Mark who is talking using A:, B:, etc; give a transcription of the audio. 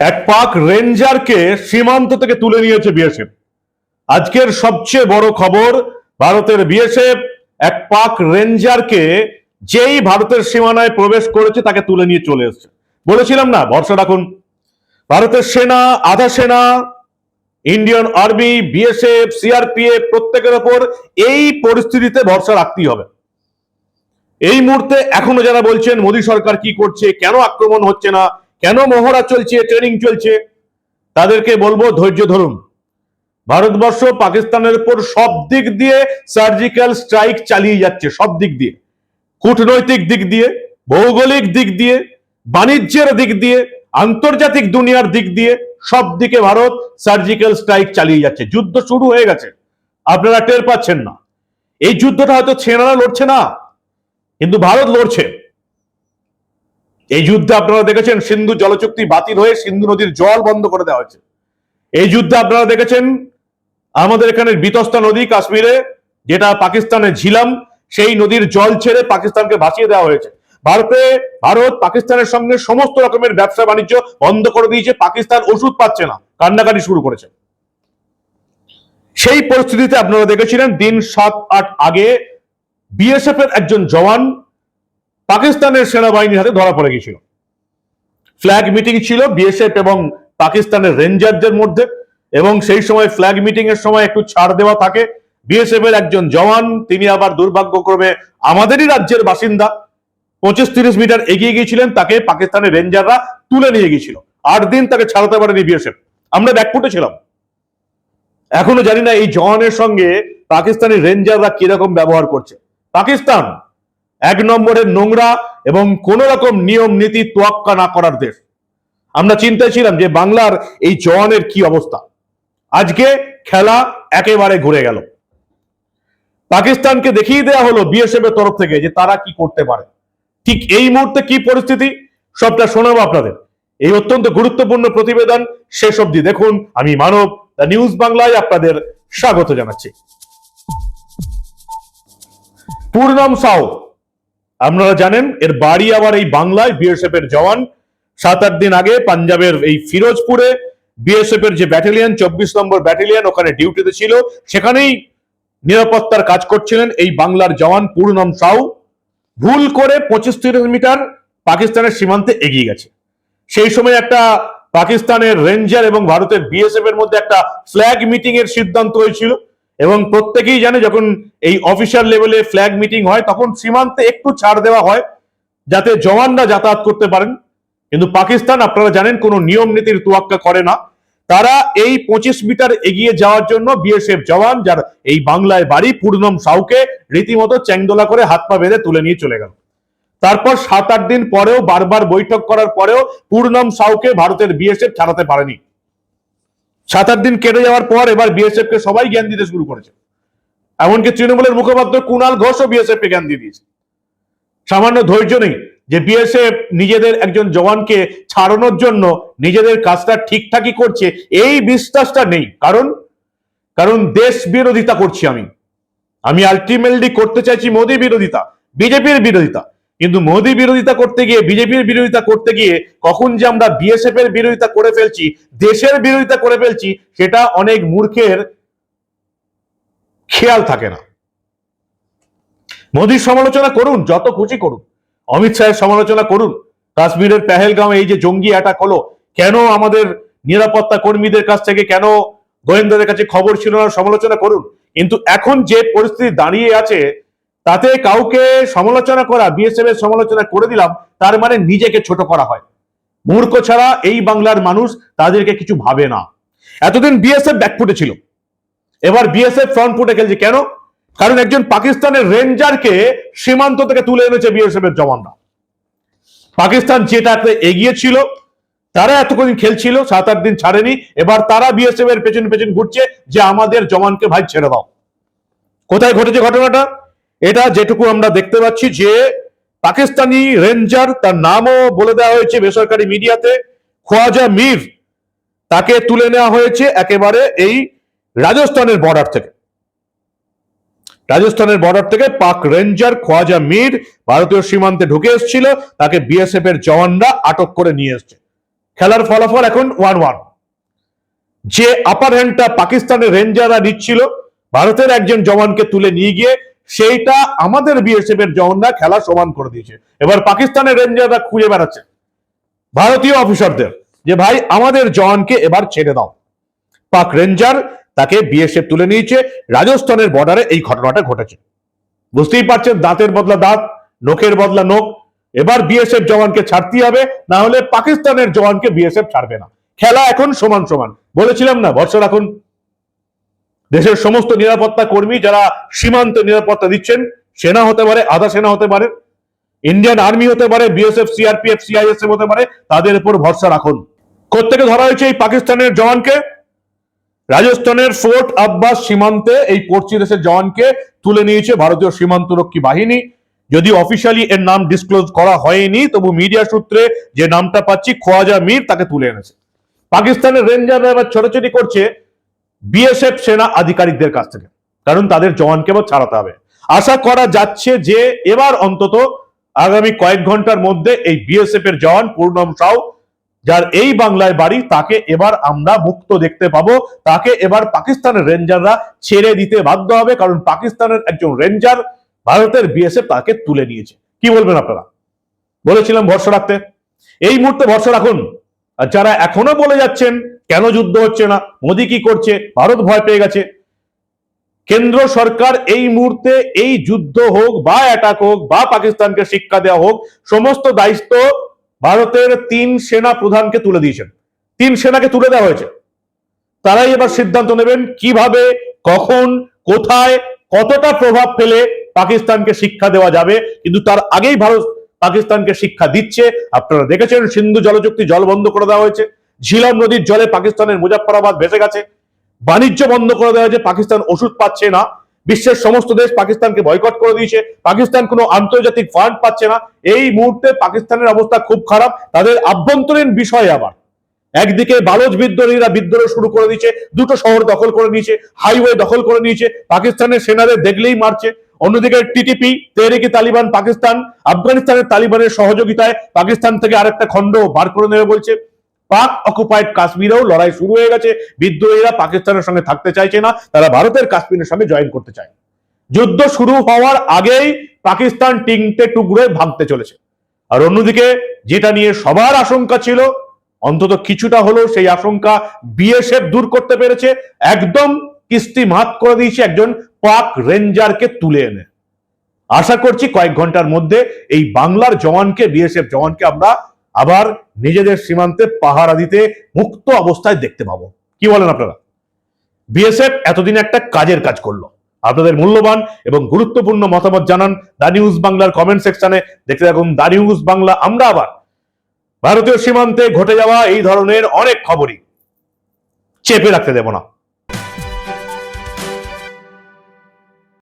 A: এক পাক রেঞ্জারকে সীমান্ত থেকে তুলে নিয়েছে বিএসএফ। আজকের সবচেয়ে বড় খবর ভারতের বিএসএফ এক পাক রেঞ্জারকে যেই ভারতের সীমানায় প্রবেশ করেছে তাকে তুলে নিয়ে চলে এসেছে। বলেছিলাম না, ভরসা রাখুন। ভারতের সেনা, আধা সেনা, ইন্ডিয়ান আর্মি, বিএসএফ, সিআরপিএফ প্রত্যেকের ওপর এই পরিস্থিতিতে ভরসা রাখতেই হবে। এই মুহূর্তে এখনও যারা বলছেন, মোদী সরকার কি করছে, কেন আক্রমণ হচ্ছে না কেন মহড়া চলছে ট্রেনিং চলছে? তাদেরকে বলব, ধৈর্য ধরুন। ভারতবর্ষ পাকিস্তানের উপর সব দিক দিয়ে সার্জিক্যাল স্ট্রাইক চালিয়ে যাচ্ছে, সব দিক দিয়ে। কূটনৈতিক দিক দিয়ে, ভৌগোলিক দিক দিয়ে, বাণিজ্যের দিক দিয়ে, আন্তর্জাতিক দুনিয়ার দিক দিয়ে সব দিকে ভারত সার্জিক্যাল স্ট্রাইক চালিয়ে যাচ্ছে। যুদ্ধ শুরু হয়ে গেছে। আপনারা টের পাচ্ছেন না। এই যুদ্ধটা হয়তো সেনারা লড়ছে না, কিন্তু ভারত লড়ছে। এই যুদ্ধে আপনারা দেখেছেন সিন্ধু জলচুক্তি বাতিল হয়ে সিন্ধু নদীর জল বন্ধ করে দেওয়া হয়েছে। এই যুদ্ধে আপনারা দেখেছেন আমাদের এখানে বিতস্তা নদী কাশ্মীরে, যেটা পাকিস্তানের ঝিলাম, সেই নদীর জল ছেড়ে পাকিস্তানকে ভাসিয়ে দেওয়া হয়েছে। ভারতে, ভারত পাকিস্তানের সঙ্গে সমস্ত রকমের ব্যবসা বাণিজ্য বন্ধ করে দিয়েছে, পাকিস্তান ওষুধ পাচ্ছে না, কান্নাকাটি শুরু করেছে। সেই পরিস্থিতিতে আপনারা দেখেছিলেন দিন সাত আট আগে বিএসএফ এর একজন জওয়ান পাকিস্তানের সেনাবাহিনীর হাতে ধরা পড়ে গিয়েছিল। ফ্ল্যাগ মিটিং ছিল বিএসএফ এবং পাকিস্তানের রেঞ্জারদের মধ্যে এবং সেই সময় ফ্ল্যাগ মিটিং এর সময় একটু ছাড় দেওয়া থাকে। বিএসএফ এর একজন জওয়ান, তিনি আবার দুর্ভাগ্যক্রমে আমাদেরই রাজ্যের বাসিন্দা। পঁচিশ তিরিশ মিটার এগিয়ে গিয়েছিলেন, তাকে পাকিস্তানের রেঞ্জাররা তুলে নিয়ে গিয়েছিল। আট দিন তাকে ছাড়াতে পারেনি বিএসএফ। আমরা ব্যাকফুটে ছিলাম। এখনও জানি না এই জওয়ানের সঙ্গে পাকিস্তানি রেঞ্জাররা কীরকম ব্যবহার করছে। পাকিস্তান এক নম্বরের নোংরা এবং কোন রকম নিয়ম, নীতি তোয়াক্কা না করার দেশ। আমরা চিন্তায় ছিলাম যে বাংলার এই জওয়ানের কি অবস্থা। আজকে খেলা একেবারে ঘুরে গেল। পাকিস্তানকে দেখিয়ে দেওয়া হলো বিএসএফ এর তরফ থেকে যে তারা কি করতে পারে। ঠিক এই মুহূর্তে কি পরিস্থিতি? সবটা শোনাবো আপনাদের। এই অত্যন্ত গুরুত্বপূর্ণ প্রতিবেদন শেষ অবধি দেখুন। আমি মানব, দ্য নিউজ বাংলায় আপনাদের স্বাগত জানাচ্ছি। পূর্ণম সাউ। আপনারা জানেন, এর বাড়ি আবার এই বাংলায় বিএসএফ এর জওয়ান। সাত আট দিন আগে পাঞ্জাবের এই ফিরোজপুরে বিএসএফ এর যে ব্যাটালিয়ন, চব্বিশ নম্বর ব্যাটালিয়ান ওখানে ডিউটিতে ছিল। সেখানেই নিরাপত্তার কাজ করছিলেন এই বাংলার জওয়ান পূর্ণম সাউ। ভুল করে পঁচিশ তিরিশ মিটার পাকিস্তানের সীমান্তে এগিয়ে গেছে। সেই সময় একটা পাকিস্তানের রেঞ্জার এবং ভারতের বিএসএফ এর মধ্যে একটা ফ্ল্যাগ মিটিং এর সিদ্ধান্ত হয়েছিল। এবং প্রত্যেকেই জানে যখন এই অফিসার লেভেলে ফ্ল্যাগ মিটিং হয়, তখন সীমান্তে একটু ছাড় দেওয়া হয়, যাতে জওয়ানরা যাতায়াত করতে পারেন। কিন্তু পাকিস্তান, আপনারা জানেন, কোনো নিয়ম নীতির তোয়াক্কা করে না। তারা এই পঁচিশ মিটার এগিয়ে যাওয়ার জন্য বিএসএফ জওয়ান, যার এই বাংলায় বাড়ি পূর্ণম সাউকে, রীতিমতো চ্যাংদোলা করে হাত পা বেঁধে তুলে নিয়ে চলে গেল। তারপর সাত আট দিন পরেও বারবার বৈঠক করার পরেও পূর্ণম সাউকে ভারতের বিএসএফ ছাড়াতে পারেনি। সাত আট দিন কেটে যাওয়ার পর এবার বিএসএফ কে সবাই জ্ঞান দিতে শুরু করেছে। এমনকি তৃণমূলের মুখপাত্র কুণাল ঘোষও বিএসএফ কে জ্ঞান দিয়ে দিয়েছে। সামান্য ধৈর্য নেই যে বিএসএফ নিজেদের একজন জওয়ানকে ছাড়ানোর জন্য নিজেদের কাজটা ঠিকঠাকই করছে, এই বিশ্বাসটা নেই। কারণ কারণ দেশ বিরোধিতা করছি আমি। আমি আলটিমেটলি করতে চাইছি মোদী বিরোধিতা বিজেপির বিরোধিতা। কিন্তু মোদী বিরোধিতা করতে গিয়ে, বিজেপির বিরোধিতা করতে গিয়ে কখন যে আমরা বিএসএফ এর বিরোধিতা করে ফেলছি, দেশের বিরোধিতা করে ফেলছি, সেটা অনেক মূর্খের খেয়াল থাকে না। মোদীর সমালোচনা করুন, যত খুশি করুন। অমিত শাহের সমালোচনা করুন। কাশ্মীরের পেহেলগাঁও এই যে জঙ্গি অ্যাটাক হলো, কেন আমাদের নিরাপত্তা কর্মীদের কাছ থেকে, কেন গোয়েন্দাদের কাছে খবর ছিল না সমালোচনা করুন? কিন্তু এখন যে পরিস্থিতি দাঁড়িয়ে আছে তাতে কাউকে সমালোচনা করা বিএসএফ এর সমালোচনা করে দিলাম, তার মানে নিজেকে ছোট করা হয়। মূর্খ ছাড়া এই বাংলার মানুষ তাদেরকে কিছু ভাবে না। এতদিন বিএসএফ ব্যাকফুটে ছিল। এবার বিএসএফ ফ্রন্ট ফুটে খেলছে কেন? কারণ একজন পাকিস্তানের রেঞ্জারকে সীমান্ত থেকে তুলে এনেছে বিএসএফ এর জওয়ানরা। পাকিস্তান যেটাতে এগিয়ে ছিল, তারা এতক্ষণ খেলছিল, সাত, আট দিন ছাড়েনি, এবার তারা বিএসএফ এর পেছন পেছন ঘুরছে যে আমাদের জওয়ানকে ভাই ছেড়ে দাও। কোথায় ঘটেছে ঘটনাটা? এটা যেটুকু আমরা দেখতে পাচ্ছি যে পাকিস্তানি রেঞ্জার, তার নামও বলে দেওয়া হয়েছে বেসরকারি মিডিয়াতে, খোয়াজা মীর তাকে তুলে নেওয়া হয়েছে একেবারে এই রাজস্থানের বর্ডার থেকে। রাজস্থানের বর্ডার থেকে পাক রেঞ্জার খোয়াজা মীর ভারতীয় সীমান্তে ঢুকে এসেছিল, তাকে বিএসএফ এর জওয়ানরা আটক করে নিয়ে এসছে। খেলার ফলাফল এখন ওয়ান ওয়ান যে আপার হ্যান্ডটা পাকিস্তানের রেঞ্জাররা নিচ্ছিল, ভারতের একজন জওয়ানকে তুলে নিয়ে গিয়ে সেইটা আমাদের বিএসএফ এর জওয়ানরা খেলা সমান করে দিয়েছে। এবার পাকিস্তানের রেঞ্জাররা খুঁজে বেড়াচ্ছে। ভারতীয় অফিসারদের, যে ভাই, আমাদের জওয়ানকে এবার ছেড়ে দাও। পাক রেঞ্জার তাকে বিএসএফ তুলে নিয়েছে। রাজস্থানের বর্ডারে এই ঘটনাটা ঘটেছে। বুঝতেই পারছেন, দাঁতের বদলা দাঁত নোকের বদলা নোক এবার বিএসএফ জওয়ানকে ছাড়তে হবে, না হলে পাকিস্তানের জওয়ানকে বিএসএফ ছাড়বে না। খেলা এখন সমান সমান। বলেছিলাম না, ভরসা রাখুন। দেশের সমস্ত নিরাপত্তা কর্মী যারা সীমান্তে নিরাপত্তা দিচ্ছেন, সেনা হতে পারে, আধা সেনা হতে পারে ইন্ডিয়ান আর্মি হতে পারে বিএসএফ সিআরপিএফ সিআইএসএফ হতে পারে, তাদের উপর ভরসা রাখুন। কোথেকে ধরা হয়েছে এই পাকিস্তানের জওয়ানকে? রাজস্থানের ফোর্ট আব্বাস সীমান্তে এই পড়শি দেশের জওয়ানকে তুলে নিয়েছে ভারতীয় সীমান্তরক্ষী বাহিনী। যদি অফিসিয়ালি এর নাম ডিসক্লোজ করা হয়নি, তবু মিডিয়া সূত্রে যে নামটা পাচ্ছি, খোয়াজা মীর তাকে তুলে এনেছে। পাকিস্তানের রেঞ্জাররা এবার ছোটাছুটি করছে বিএসএফ সেনা আধিকারিকদের কাছ থেকে। কারণ তাদের জওয়ানকে এবার ছাড়াতে হবে। আশা করা যাচ্ছে যে এবার অন্তত আগামী কয়েক ঘণ্টার মধ্যে এই বিএসএফ এর জওয়ান পূর্ণম সাউ, যার এই বাংলায় বাড়ি, তাকে এবার আমরা মুক্ত দেখতে পাবো। তাকে এবার পাকিস্তানের রেঞ্জাররা ছেড়ে দিতে বাধ্য হবে, কারণ পাকিস্তানের একজন রেঞ্জার ভারতের বিএসএফ তাকে তুলে নিয়েছে। কি বলবেন আপনারা? বলেছিলাম ভরসা রাখতে। এই মুহূর্তে ভরসা রাখুন। আর যারা এখনও বলে যাচ্ছেন কেন যুদ্ধ হচ্ছে না? মোদী কি করছে? ভারত ভয় পেয়ে গেছে। কেন্দ্র সরকার এই মুহূর্তে এই যুদ্ধ হোক বা অ্যাটাক হোক বা পাকিস্তানকে শিক্ষা দেওয়া হোক, সমস্ত দায়িত্ব ভারতের তিন সেনা প্রধানকে তুলে দিয়েছেন। তিন সেনাকে তুলে দেওয়া হয়েছে। তারাই এবার সিদ্ধান্ত নেবেন কীভাবে, কখন, কোথায়, কতটা প্রভাব ফেলে পাকিস্তানকে শিক্ষা দেওয়া যাবে। কিন্তু তার আগেই ভারত পাকিস্তানকে শিক্ষা দিচ্ছে। আপনারা দেখেছেন সিন্ধু জলচুক্তি জল বন্ধ করে দেওয়া হয়েছে। ঝিলম নদীর জলে পাকিস্তানের মুজাফফরাবাদ ভেসে গেছে। বাণিজ্য বন্ধ করে দেওয়া হয়েছে পাকিস্তান ওষুধ পাচ্ছে না, বিশ্বের সমস্ত দেশ পাকিস্তানকে বয়কট করে দিয়েছে। পাকিস্তান কোনো আন্তর্জাতিক ফান্ড পাচ্ছে না। এই মুহূর্তে পাকিস্তানের অবস্থা খুব খারাপ। তাদের আভ্যন্তরীণ বিষয় আবার। একদিকে বালোচ বিদ্রোহীরা বিদ্রোহ শুরু করে দিয়েছে, দুটো শহর দখল করে নিয়েছে হাইওয়ে দখল করে নিয়েছে, পাকিস্তানের সেনাদের দেখলেই মারছে। অন্যদিকে টিটিপি, তেহরিকি তালিবান পাকিস্তান, আফগানিস্তানের তালিবানের সহযোগিতায় পাকিস্তান থেকে আরেকটা খণ্ড বার করে নেবে বলছে। পাক অকুপাইড কাশ্মীরেও লড়াই শুরু হয়ে গেছে। বিদ্রোহীরা পাকিস্তানের সঙ্গে থাকতে চাইছে না, তারা ভারতের কাশ্মীরের সঙ্গে জয়েন করতে চায়। যুদ্ধ শুরু হওয়ার আগেই পাকিস্তান টিংটে টুকরোয় ভাঙতে চলেছে। আর অন্যদিকে, যেটা নিয়ে সবার আশঙ্কা ছিল, অন্তত কিছুটা হলেও সেই আশঙ্কা বিএসএফ দূর করতে পেরেছে। একদম কিস্তি মাত করে দিয়েছে একজন পাক রেঞ্জারকে তুলে এনে। আশা করছি কয়েক ঘণ্টার মধ্যে এই বাংলার জওয়ানকে, বিএসএফ জওয়ানকে আমরা আবার নিজেদের সীমান্তে পাহারা দিতে মুক্ত অবস্থায় দেখতে পাবো। কি বলেন আপনারা? বিএসএফ এতদিন একটা কাজের কাজ করল। আপনাদের মূল্যবান এবং গুরুত্বপূর্ণ মতামত জানান দা নিউজ বাংলার কমেন্ট সেকশনে। দেখতে থাকুন দা নিউজ বাংলা, আমরা আবার ভারতীয় সীমান্তে ঘটে যাওয়া এই ধরনের অনেক খবরই। চেপে রাখতে দেব না।